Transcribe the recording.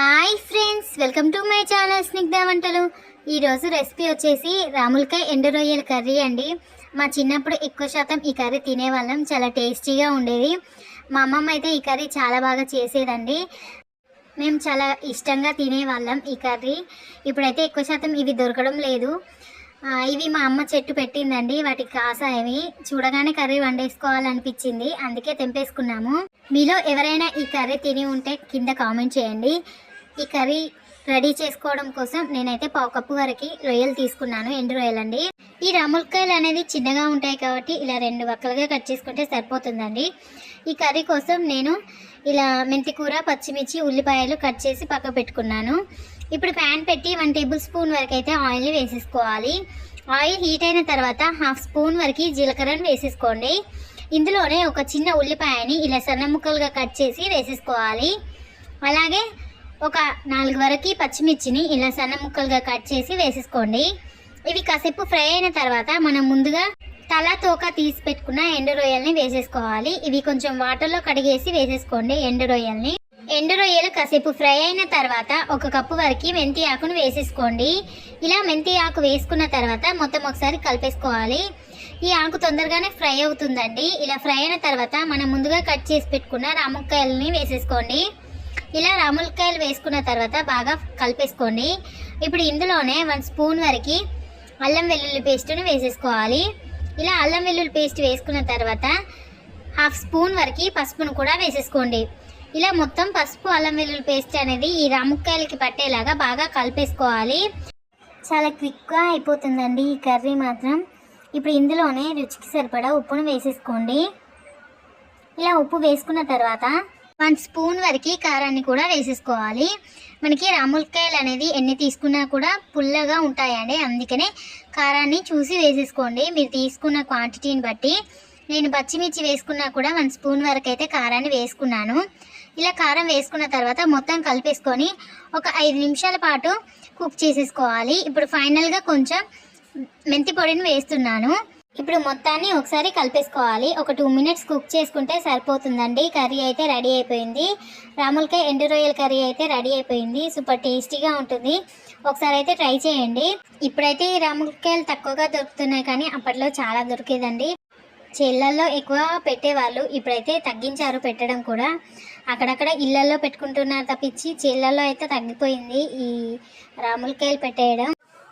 Hi friends welcome to my channel Snigdha వంటలు. ఈరోజు recipe వచ్చేసి రాములకాయ ఎండు రొయ్యల కర్రీ అండి. మా చిన్నప్పుడు ఎక్కువ శాతం ఈ కర్రీ తినేవాళ్ళం చాలా టేస్టీగా ఉండేది. మా అమ్మమ్మ అయితే ఈ కర్రీ చాలా బాగా చేసేదండి. మేము చాలా ఇష్టంగా తినేవాళ్ళం ఈ కర్రీ. ఇప్పుడైతే ఎక్కువ శాతం ఇవి దొరకడం లేదు. ఇవి మా అమ్మ చెట్టు పెట్టిందండి వాటికి కాసాయవి. చూడగానే కర్రీ వండేసుకోవాలనిపించింది అందుకే తెంపేసుకున్నాము. మీలో ఎవరైనా ఈ కర్రీ తిని ఉంటే కింద కామెంట్ చేయండి. ఈ కర్రీ రెడీ చేసుకోవడం కోసం నేనైతే పావు కప్పు వరకు రొయ్యలు తీసుకున్నాను ఎండు రొయ్యలండి. ఈ రాములకాయలు అనేది చిన్నగా ఉంటాయి కాబట్టి ఇలా రెండు వక్కలుగా కట్ చేసుకుంటే సరిపోతుందండి. ఈ కర్రీ కోసం నేను ఇలా మెంతి కూర పచ్చిమిర్చి ఉల్లిపాయలు కట్ చేసి పక్క పెట్టుకున్నాను. ఇప్పుడు ప్యాన్ పెట్టి వన్ టేబుల్ స్పూన్ వరకు అయితే ఆయిల్ వేసేసుకోవాలి. ఆయిల్ హీట్ అయిన తర్వాత హాఫ్ స్పూన్ వరకు జీలకర్రను వేసేసుకోండి. ఇందులోనే ఒక చిన్న ఉల్లిపాయని ఇలా సన్న ముక్కలుగా కట్ చేసి వేసేసుకోవాలి. అలాగే ఒక నాలుగు వరకు పచ్చిమిర్చిని ఇలా సన్న ముక్కలుగా కట్ చేసి వేసేసుకోండి. ఇవి కాసేపు ఫ్రై అయిన తర్వాత మనం ముందుగా తల తోక తీసి పెట్టుకున్న ఎండు రొయ్యల్ని వేసేసుకోవాలి. ఇవి కొంచెం వాటర్లో కడిగేసి వేసేసుకోండి ఎండు రొయ్యల్ని. ఎండు రొయ్యలు కాసేపు ఫ్రై అయిన తర్వాత ఒక కప్పు వరకు మెంతి ఆకును వేసేసుకోండి. ఇలా మెంతి ఆకు వేసుకున్న తర్వాత మొత్తం ఒకసారి కలిపేసుకోవాలి. ఈ ఆకు తొందరగానే ఫ్రై అవుతుందండి. ఇలా ఫ్రై అయిన తర్వాత మనం ముందుగా కట్ చేసి పెట్టుకున్న రాముక్కాయలని వేసేసుకోండి. ఇలా రాములకాయలు వేసుకున్న తర్వాత బాగా కలిపేసుకోండి. ఇప్పుడు ఇందులోనే వన్ స్పూన్ వరకు అల్లం వెల్లుల్లి పేస్ట్ని వేసేసుకోవాలి. ఇలా అల్లం వెల్లుల్లి పేస్ట్ వేసుకున్న తర్వాత హాఫ్ స్పూన్ వరకు పసుపును కూడా వేసేసుకోండి. ఇలా మొత్తం పసుపు అల్లం వెల్లుల్లి పేస్ట్ అనేది ఈ రాముక్కాయలకి పట్టేలాగా బాగా కలిపేసుకోవాలి. చాలా క్విక్గా అయిపోతుందండి ఈ కర్రీ మాత్రం. ఇప్పుడు ఇందులోనే రుచికి సరిపడా ఉప్పును వేసేసుకోండి. ఇలా ఉప్పు వేసుకున్న తర్వాత వన్ స్పూన్ వరకు కారాన్ని కూడా వేసేసుకోవాలి. మనకి రాములకాయలు అనేది ఎన్ని తీసుకున్నా కూడా పుల్లగా ఉంటాయండి. అందుకనే కారాన్ని చూసి వేసేసుకోండి. మీరు తీసుకున్న క్వాంటిటీని బట్టి నేను పచ్చిమిర్చి వేసుకున్నా కూడా వన్ స్పూన్ వరకు అయితే కారాన్ని వేసుకున్నాను. ఇలా కారం వేసుకున్న తర్వాత మొత్తం కలిపేసుకొని ఒక ఐదు నిమిషాల పాటు కుక్ చేసేసుకోవాలి. ఇప్పుడు ఫైనల్గా కొంచెం మెంతి పొడిని వేస్తున్నాను. ఇప్పుడు మొత్తాన్ని ఒకసారి కలిపేసుకోవాలి. ఒక టూ మినిట్స్ కుక్ చేసుకుంటే సరిపోతుందండి. కర్రీ అయితే రెడీ అయిపోయింది. రాములకాయ ఎండు రొయ్యల కర్రీ అయితే రెడీ అయిపోయింది. సూపర్ టేస్టీగా ఉంటుంది. ఒకసారి అయితే ట్రై చేయండి. ఇప్పుడైతే ఈ రాములకాయలు తక్కువగా దొరుకుతున్నాయి కానీ అప్పట్లో చాలా దొరికేదండి. చేళ్ళల్లో ఎక్కువ పెట్టేవాళ్ళు ఇప్పుడైతే తగ్గించారు పెట్టడం కూడా. అక్కడక్కడ ఇళ్ళల్లో పెట్టుకుంటున్నారు తప్పించి చేళ్ళల్లో అయితే తగ్గిపోయింది ఈ రాములకాయలు పెట్టేయడం.